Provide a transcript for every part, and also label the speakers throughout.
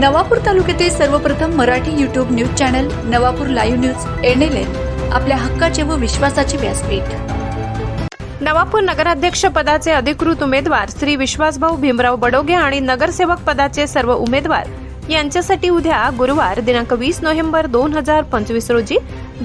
Speaker 1: नवापूर तालुक्यातील सर्वप्रथम Marathi YouTube news channel Navapur live news NLN आपल्या हक्काचे व विश्वासाचे व्यासपीठ.
Speaker 2: नवापूर नगराध्यक्ष पदाचे अधिकृत उमेदवार श्री विश्वासभाऊ भीमराव बडोगे आणि नगरसेवक पदाचे सर्व उमेदवार यांच्यासाठी उद्या गुरुवार दिनांक वीस नोव्हेंबर दोन हजार पंचवीस रोजी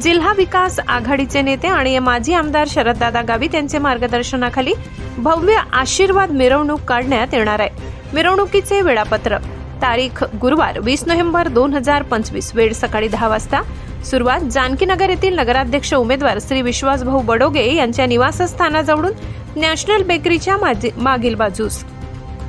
Speaker 2: जिल्हा विकास आघाडीचे नेते आणि माजी आमदार शरददादा गावित यांचे मार्गदर्शनाखाली भव्य आशीर्वाद मिरवणूक काढण्यात येणार आहे. मिरवणुकीचे वेळापत्रक तारीख गुरुवार वीस नोव्हेंबर दोन हजार पंचवीस वेळ सकाळी दहा वाजता. सुरुवात जानकीनगर येथील नगराध्यक्ष उमेदवार श्री विश्वासभाऊ बडोगे यांच्या निवासस्थानाजवळून नॅशनल बेकरीच्या माजी- मागील बाजूस.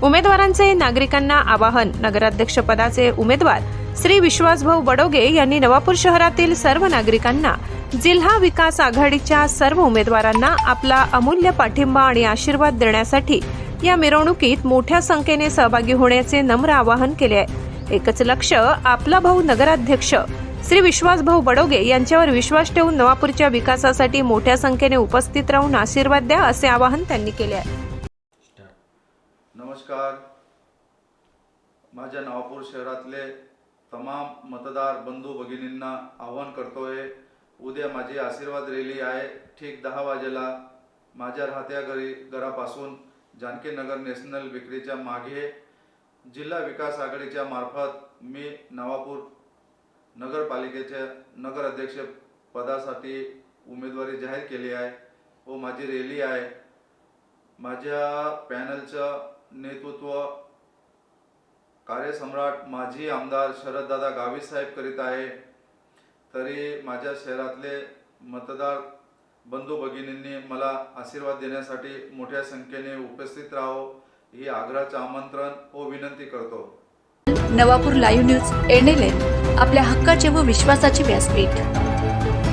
Speaker 2: उमेदवारांचे नागरिकांना आवाहन नगराध्यक्ष पदाचे उमेदवार श्री विश्वासभाऊ बडोगे यांनी नवापूर शहरातील सर्व नागरिकांना जिल्हा विकास आघाडीच्या सर्व उमेदवारांना आपला अमूल्य पाठिंबा आणि आशीर्वाद देण्यासाठी या मिरवणुकीत मोठ्या संख्येने सहभागी होण्याचे नम्र आवाहन केले आहे. एकच लक्ष आपला भाऊ नगराध्यक्ष श्री विश्वासभाऊ बडोगे यांच्यावर विश्वास ठेवून नवापूरच्या विकासासाठी मोठ्या संख्येने उपस्थित राहून आशीर्वाद द्या असे आवाहन त्यांनी केले आहे.
Speaker 3: नमस्कार. माझ्या नवापूर शहरातले तमाम मतदार बंधू भगिनींना आवाहन करतोय उद्या माझी आशीर्वाद रॅली आहे. ठीक दहा वाजेला माझ्या राहत्या घरी घरापासून जानकीनगर नॅशनल विक्रीच्या मागे जिल्हा विकास आघाडीच्या मार्फत मी नवापूर नगरपालिकेच्या नगराध्यक्ष पदासाठी उमेदवारी जाहीर केली आहे व माझी रॅली आहे. माझ्या पॅनलचं नेतृत्व कार्यसम्राट माजी आमदार शरददादा गावित साहेब करीत आहे. तरी माझ्या शहरातले मतदार बंधू भगिनींनी मला आशीर्वाद देण्यासाठी मोठ्या संख्येने उपस्थित राहो ही आग्रहाचं आमंत्रण व विनंती करतो.
Speaker 1: नवापूर लाईव्ह न्यूज एनएलएन आपल्या हक्काचे व विश्वासाचे व्यासपीठ.